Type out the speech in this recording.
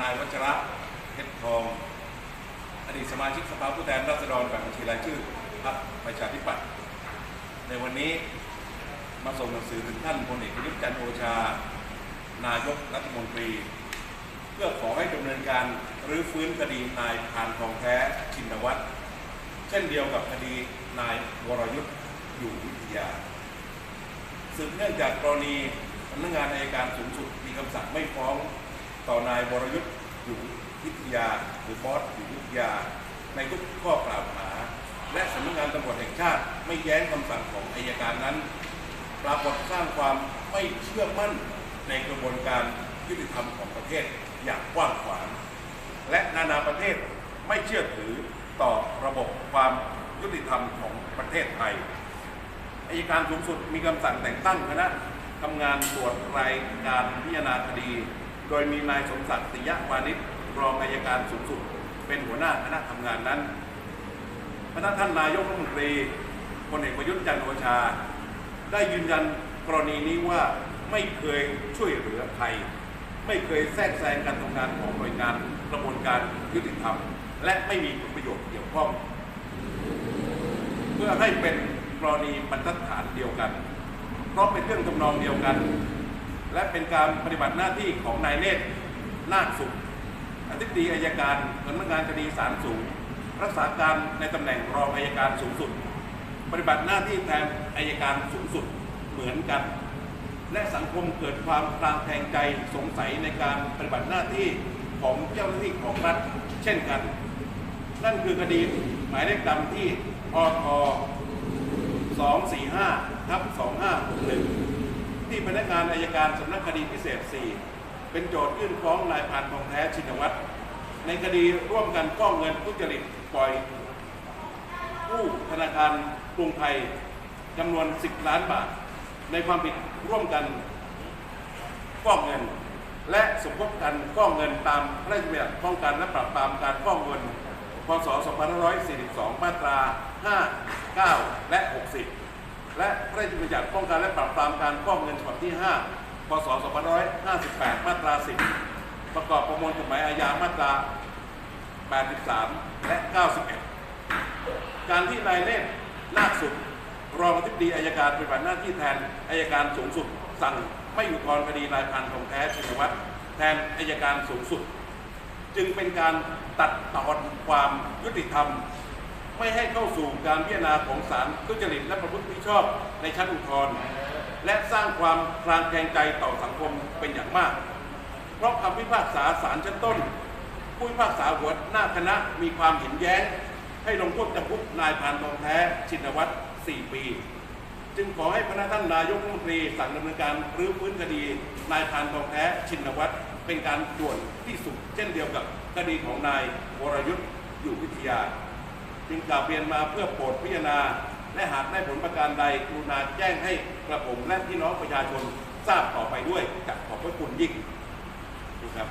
นายวัชระเพชรทอง อดีตสมาชิกสภาผู้แทนราษฎรแบบบัญชีรายชื่อพรรคประชาธิปัตย์ในวันนี้มาส่งหนังสือถึงท่านพลเอกประยุทธ์จันทร์โอชา นายกรัฐมนตรี เพื่อขอให้ดำเนินการรื้อฟื้นคดีนายพานทองแท้ชินวัตรเช่นเดียวกับคดีนายวรยุทธ์อยู่วิทยาสืบเนื่องจากกรณีพำนักงานอายการสูงสุดมีคำสั่งไม่ฟ้อง ต่อนายวรยุทธ์อยู่วิทยาหรือบอสอยู่วิทยา ในทุกข้อกล่าวหา และสำนักงานตำรวจแห่งชาติไม่แย้งคำสั่งของอัยการนั้น ปรากฏสร้างความไม่เชื่อมั่นในกระบวนการยุติธรรมของประเทศอย่างกว้างขวาง และนานาประเทศไม่เชื่อถือต่อระบบความยุติธรรมของประเทศไทยอายการสูงสุดมีคำสั่งแต่งตั้งคณะทำงานตรวจรายการพิจารณาคดี โดยมีนายสมศักดิ์ติยวานิชรองอายการสูงสุด เป็นหัวหน้าคณะทำงานนั้นพระท่านนายกรัฐมนตรีพลเอกประยุทธ์จันทร์โอชา ได้ยืนยันกรณีนี้ว่าไม่เคยช่วยเหลือใครไม่เคยแทรกแซงการทำงานของหน่วยงานกระบวนการยุติธรรม และไม่มีผลประโยชน์เกี่ยวข้อง เพื่อให้เป็นกรณีบรรทัดฐานเดียวกัน เพราะเป็นเรื่องทำนองเดียวกัน และเป็นการปฏิบัติหน้าที่ของนายเนตรนาคสุขอธิบดีอายการสำนักงานคดีศาลสูง รักษาการในตำแหน่งรองอายการสูงสุด ปฏิบัติหน้าที่แทนอายการสูงสุดเหมือนกัน และสังคมเกิดความคลางแคลงใจสงสัยในการปฏิบัติหน้าที่ของเจ้าหน้าที่ของรัฐเช่นกัน นั่นคือคดีหมายเลขดำที่อท245ทับ2561 ที่พนักงานอายการสำนักคดีพิเศษ 4 เป็นโจทยื่นฟ้องนายพานทองแท้ชินวัตรในคดีร่วมกันฟ้องเงินทุจริตปล่อยกู้ธนาคารกรุงไทยจำนวน 10 ล้านบาท ในความผิดร่วมกันฟ้องเงิน และสมคบกันฟ้องเงินตามพระราชบัญญัติป้องกันและปราบปรามการฟ้องเงินพศ 2542 มาตรา 5 9 และ 60 และพระราชบัญญัติป้องกันและปราบปรามการฟองเงินฉบับที่ 5 พศ 2558 มาตรา 10 ประกอบประมวลกฎหมายอาญามาตรา 83 และ 91 การที่นายเนตรนาคสุด รองอธิบดีอายการปฏิบัติหน้าที่แทนอายการสูงสุด สั่งไม่อุทธรณ์คดีนายพันทองแท้ชินวัตรแทนอายการสูงสุด จึงเป็นการตัดตอนความยุติธรรม ไม่ให้เข้าสู่การพิจารณาของศาลทุจริตและประพฤติมิชอบในชั้นอุทธรณ์และสร้างความคลางแคลงใจต่อสังคมเป็นอย่างมาก เพราะคำพิพากษาศาลชั้นต้น ผู้พิพากษาหัวหน้าคณะมีความเห็นแย้ง ให้ลงโทษจำคุกนายพานทองแท้ชินวัตร 4 ปี จึงขอให้พระท่านนายกรัฐมนตรีสั่งดำเนินการรื้อฟื้นคดี นายพานทองแท้ชินวัตรเป็นการด่วนที่สุด เช่นเดียวกับคดีของนายวรยุทธ์อยู่วิทยา จึงกล่าวเรียนมาเพื่อโปรดพิจารณา และหากได้ผลประการใดกรุณาแจ้งให้กระผมและพี่น้องประชาชนทราบต่อไปด้วยจะขอบพระคุณยิ่งนะครับ